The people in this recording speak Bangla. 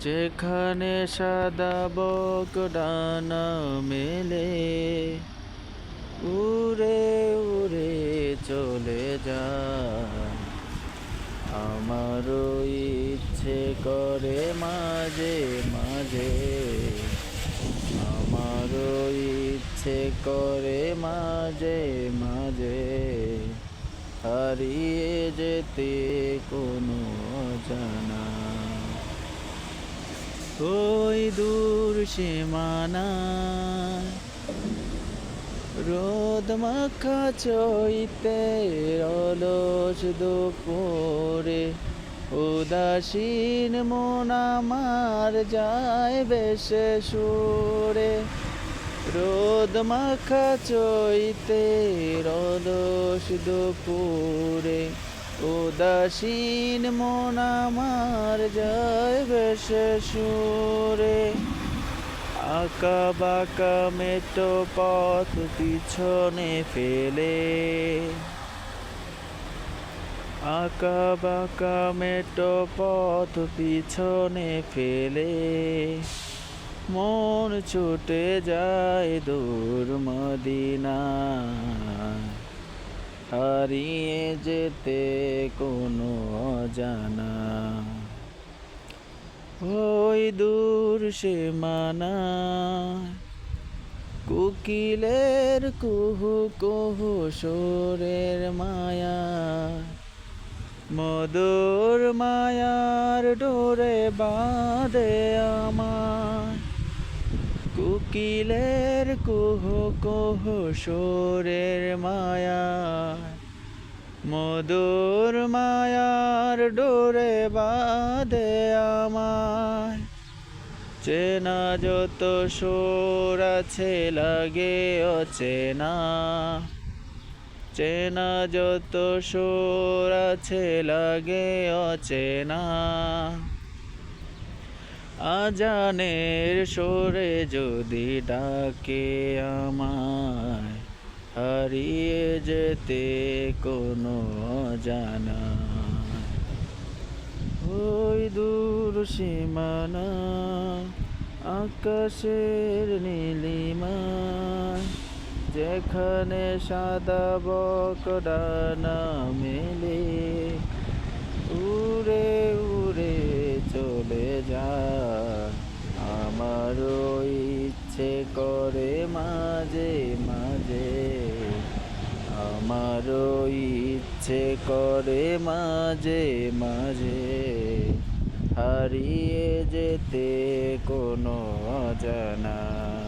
যেখানে সাদা বক ডানা মেলে, উড়ে উড়ে চলে যায় আমারও ইচ্ছে করে মাঝে মাঝে। আমারও ইচ্ছে করে মাঝে মাঝে। হারিয়ে যেতে কোনো জানা। ওই দূর সীমানা। রোদ মাখা চইতে অলস দুপুরে, উদাসীন মন আমার যায় বেশে সুরে। রোদ মাখা চইতে রলস দুপুরে উদাসীন মন আমার যায় বেশে সুরে। আঁকা বাঁকা মেটো পথ পিছনে ফেলে। আঁকা বাঁকা মেটো পথ পিছনে ফেলে। মন ছুটে যায় দূর মদিনা। হারিয়ে যেতে কোনো অজানা। ওই দূর সে মানা। কুকিলের কুহু কুহু সোরের মায়া। মধুর মায়ার ডোরে বাঁধে আমার। কুকিলের কুহু কুহু সোরের মায়া, মধুর মায়ার ডোরে বাঁধে আমায়। চেনা যত সোর আছে, লাগে অচেনা। চেনা যত সোর আছে, লাগে অচেনা। আজানের সোরে যদি ডাকে আমায়, হারিয়ে যেতে কোনো জানা ওই দূর সীমানা আকাশের নীলিমা, যেখানে সাদা বক ডানা মেলে উড়ে উড়ে চলে যায় আমারও ইচ্ছে করে মাঝে মাঝে। আমারও ইচ্ছে করে মাঝে মাঝে। হারিয়ে যেতে কোনো অজানা